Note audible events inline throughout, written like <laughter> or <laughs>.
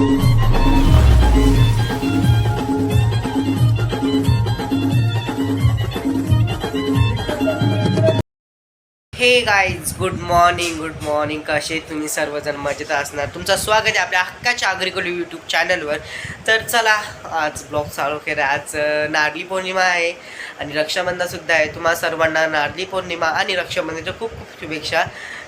Hey guys good morning good morning कसे तुम्ही सर्वजण? मजेत असणार. तुमचं स्वागत आहे आपल्या हक्काच्या अग्रिकल यूट्यूब चॅनलवर तर चला आज ब्लॉग चालू केला. आज नारळी पौर्णिमा आहे आणि रक्षाबंधनसुद्धा आहे. तुम्हा सर्वांना नारळी पौर्णिमा आणि रक्षाबंधनच्या खूप खूप शुभेच्छा.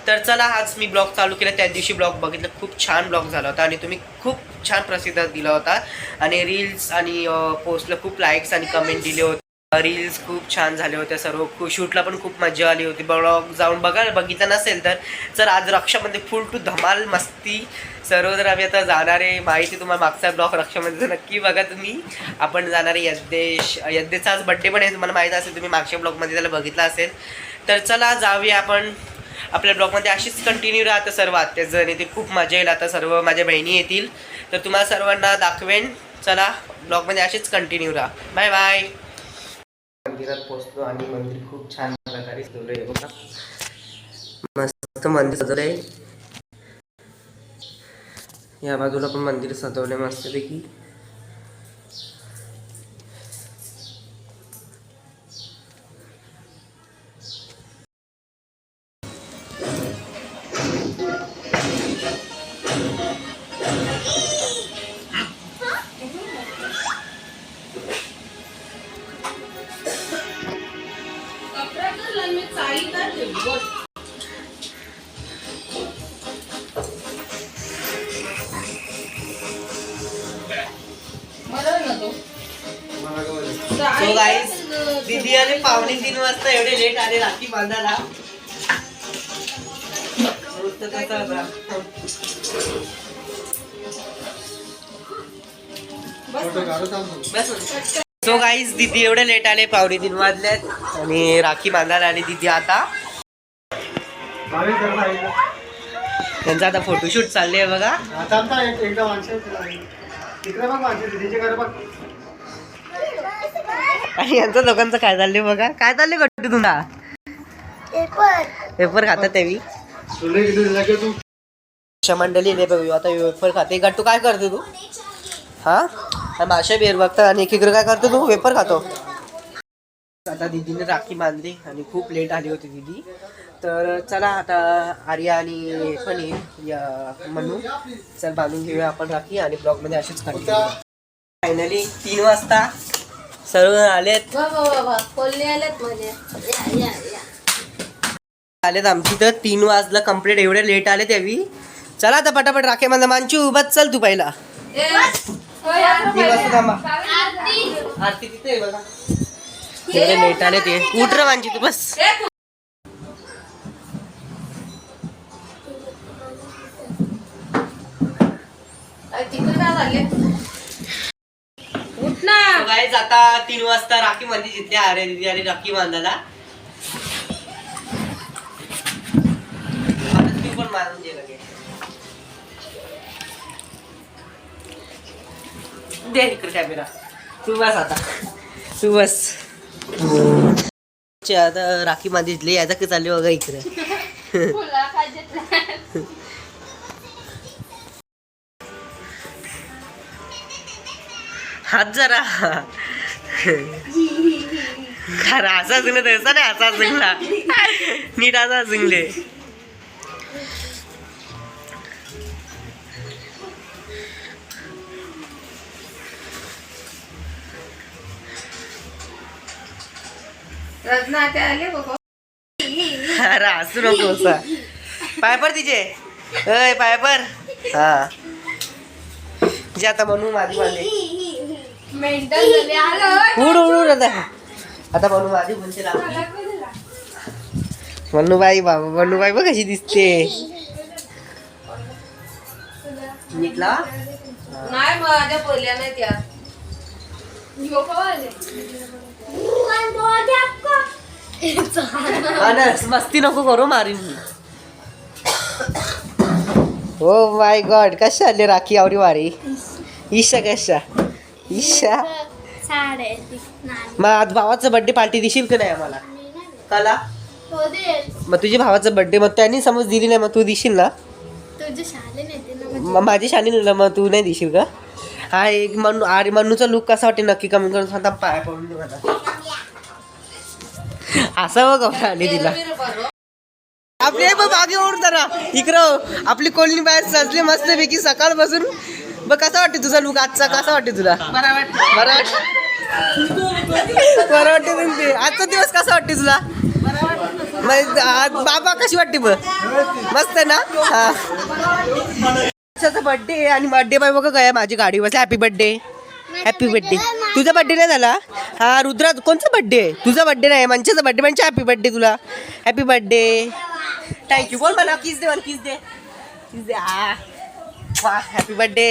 तर चला आज मी ब्लॉग चालू केला. त्या दिवशी ब्लॉग बघितलं. खूप छान ब्लॉग झाला होता आणि तुम्ही खूप छान प्रसिद्ध दिला होता. आणि रील्स आणि पोस्टला खूप लाईक्स आणि कमेंट दिले होते. रील्स खूप छान झाले होते सर्व. शूटला पण खूप मजा आली होती. ब्लॉग जाऊन बघा बघितलं नसेल तर. सर आज रक्षामध्ये फुल टू धमाल मस्ती. सर्व जर आम्ही आता जाणारे माहिती तुम्हाला मागचा ब्लॉग रक्षामध्ये नक्की बघा तुम्ही. आपण जाणारे यद्देश यद्देशचा आज बड्डे पण आहे. तुम्हाला माहीत असेल तुम्ही मागच्या ब्लॉगमध्ये त्याला बघितला असेल. तर चला जाऊया आपण. आपल्या ब्लॉगमध्ये अशीच कंटिन्यू राहतं सर्व आत्याचं आणि ते खूप मजा येईल आता सर्व माझ्या बहिणी येतील तर तुम्हाला सर्वांना दाखवेन चला ब्लॉगमध्ये अशीच कंटिन्यू राहा. बाय बाय मंदिरात पोहोचलो आणि मंदिर खूप छान प्रकारे सजवलं आहे बघा. मस्त मंदिर सजवलंय. या बाजूला पण मंदिर सजवलंय मस्तपैकी. सो गाईस दीदी आले पावणे तीन वाजता एवढे लेट आले राखी बांधायला. सो गाईज दीदी एवढे लेट आले पावणे तीन वाजल्यात आणि राखी बांधायला आली दीदी आता. त्यांचा आता फोटोशूट चालले बघा. तिकडे बघ घर बघ. आणि यांचं दोघांचं काय चाललंय बघा? काय चाललंय गट्टू तुला? पेपर खातात की तू. मंडळी नाही बघ आता वेफर खाते. गट्टू काय करतो तू? हा? हा माशा बेर बघता आणि एकीकडे काय करतो तू? वेफर खातो. आता दीदीने राखी बांधली आणि खूप लेट आली होती दीदी. तर चला आता आर्या आणि पण येईल या म्हणू चल बांधून घेऊया आपण राखी आणि ब्लॉगमध्ये असेच कंटिन्यू फायनली तीन वाजता सर्व आलेत. आलेत माझे या या या. आलेत आमची तर तीन वाजला कंप्लीट एवढे लेट आले त्यावी चला आता पटापट राखे माझा मांचू बस चल तू पहिला. आरती. तिथे आहे बघा. एवढे लेट आले ते उठ रे मांची तू बस. उठ ना. गाईज आता तीन वाजता राखी मध्ये जिथले आरे दिदी आणि राखी बांधायला. आता तू पण दे इकडे कॅमेरा तू बस आता. तू बस. आता राखी बांधितली याचा की चालली बघा इकडे. <laughs> हात जरा. खरं असा जिंकला तसा नाही असा जिंकला नीट असा जिंकले अरे नको असा. पायपर तिचे. अय पायपर हा. जे आता म्हणू माझी माझे उड उड उड आता. आता म्हणू माझी बोलते म्हणू बाई बाबा म्हणू बाई बघ कशी दिसते. नीटला नाही माझ्या बोलल्या नाही त्या. अनस मस्ती नको करू मारीन मी. हो माय गॉड कशा आले राखी आवडी मारी? ईशा कशा? ईशा. मग आज भावाचा बर्थडे पार्टी देशील का नाही आम्हाला? कला? मग तुझ्या भावाचा बर्थडे मग त्यांनी समज दिली नाही मग तू देशील ना? तुझ्या शाळेने येते ना म- माझी शानी दिलं मग तू नाही देशील का? हा एक मनू अरे मनूचा लुक कसा वाटते नक्की कमी करून सांगता पाया पडून दे मला. असं बघ शानी दिला आपली हे बघ मागे ओढ जरा. इकडं आपली कोल्ही बाहेर सजली मस्त पैकी सकाळ बसून बघ कसा वाटते तुझा लुक आजचा? कसा वाटते तुला? बरं वाटतं बरं वाटते तुमचे. आजचा दिवस कसा वाटते तुला? मग आज बाबा कशी वाटते बघ? मस्त आहे ना? हा. बर्थडे आहे आणि बर्थडे बाय बघा काय माझी गाडी बसली. हॅपी बर्थडे हॅपी बर्थडे तुझा बर्थडे नाही झाला? हा रुद्रा कोणचा बर्थडे आहे? तुझा बर्थडे नाही मंचाचा बर्थडे म्हणजे हॅपी बर्थडे तुला. हॅपी बर्थडे थँक्यू बोल मला किस दे मला किस दे. किस दे. आ वा हॅपी बर्थडे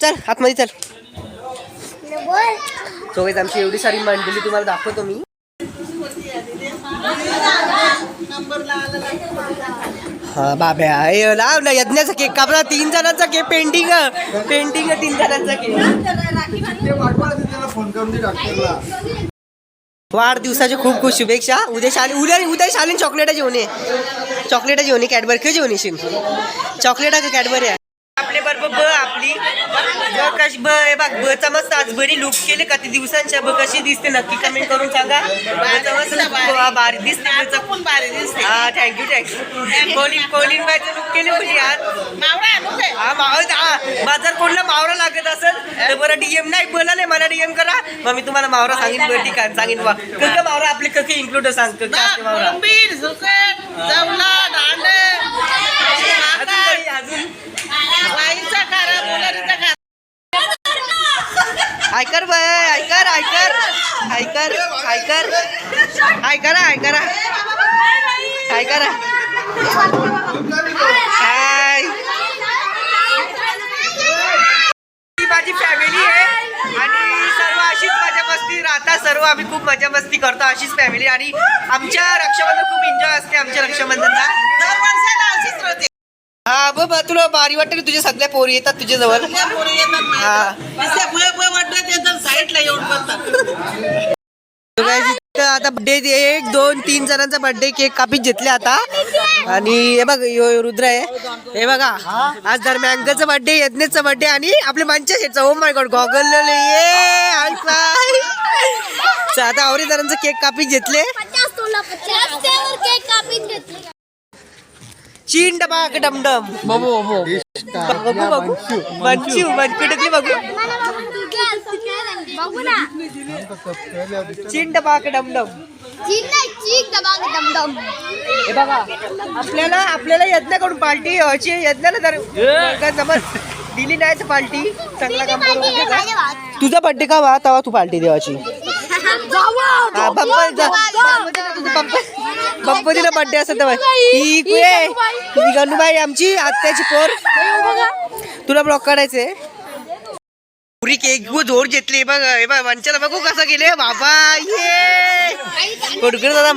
चल आतमध्ये चल. चोवीस आमची एवढी सारी मांडली तुम्हाला दाखवतो मी. हा बाब्या लावला यज्ञाचा केक कापला तीन जणांचा केक पेंटिंग पेंटिंग तीन जणांचा केक वाढदिवसाच्या खूप खूप शुभेच्छा. उद्या शाली उद्या उद्या शालीन चॉकलेटा जेवणे चॉकलेटा जेवणे कॅडबरी खेळ जेवणे शिन चॉकलेटा का कॅडबरी आहे आपले बरोबर ब आपली. ब कशी ब हे बघ बचा मस्त आज बरी लुक केले का ती दिवसांच्या ब कशी दिसते नक्की कमेंट करून सांगा. बचा मस्त ब- भारी दिसते बचा पण भारी दिसते. हा थँक्यू थँक्यू कोणी कोणी बायचं लुक केले म्हणजे आज. हा मावळ हा बाजार कोणला मावरा लागत असेल तर बरं डीएम नाही बोलाले मला डीएम करा. मग मी तुम्हाला मावरा सांगेन बरं ठीक आहे सांगेन बा कक मावरा आपले कके इन्क्लूड सांग कके असते मावरा अजून? काही ऐकर बाय ऐकर ऐकर ऐकर ऐकर ऐकरा ऐकरा हाय. ही माझी फॅमिली आहे. आणि सर्व अशीच मजा मस्ती राहतात. सर्व आम्ही खूप मजा मस्ती करतो अशीच फॅमिली आणि आमच्या रक्षाबंधन खूप एन्जॉय असते आमच्या रक्षाबंधनला. हा बघ बघ, तुला भारी वाटते तुझ्या सगळ्या पोरी येतात तुझ्या जवळ. हा. आता बर्थडे एक दोन तीन जणांचा बर्थडे केक कापीत घेतले आता. आणि हे बघ यो रुद्र आहे. हे बघा आज दरम्यानचा बर्थडे यज्ञचा बर्थडे आणि आपले मंचा शेटचा ओ माय गॉड गॉगल आता आवरी जणांचा केक कापीत घेतले. चीन डबाक डमडम बघू बघू बघू मंचू मनकुटकली बघू बघू? ना चीन डबाक डमडम हे बघा आपल्याला आपल्याला यज्ञाकडून पार्टी याची यज्ञाला जर का जमत दिली नाही तर पार्टी. चांगला काम करून दे का? तुझा बर्थडे का वा तेव्हा तू पार्टी देवाची. बप्पा बर्थडे असत ही कुये गणूबाई आमची आत्याची पोर. तुला ब्लॉक काढायचे. पुरी केक गो जोर घेतली. बघ हे बघ मंचाला बघू कसं गेले बाबा ये. कोडकर दादा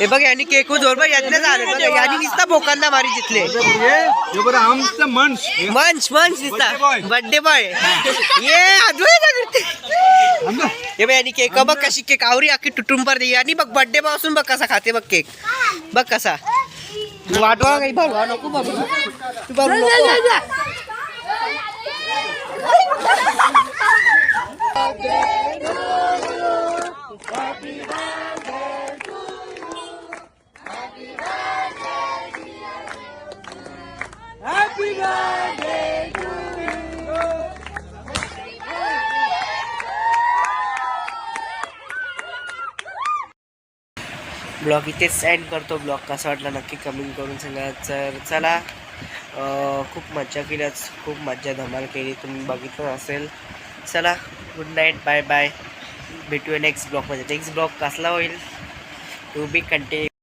हे बघ यांनी केक जोर बघ यातले झाले. बघ यांनी निसता बोकांना मारी जितले मंच. मंच दिसता. Birthday boy. ये अद्वैत हे बघ यांनी केक बघ कशी केक आवरी अख्खी तुटून पडते आणि बघ बर्थडे पासून बघ कसा खाते बघ केक. बघ कसा. वाटवा काही भरवा नको बघ तू भरू नको. ब्लॉग इथेच एंड करतो. ब्लॉग कसा वाटला नक्की कमेंट करून सांगा. तर चला खूप मज्जा केलीच खूप मज्जा धमाल केली. तुम्ही बघितलं असेल. चला गुड नाईट बाय बाय भेटूया नेक्स्ट ब्लॉगमध्ये नेक्स्ट ब्लॉग कसला होईल? To be continue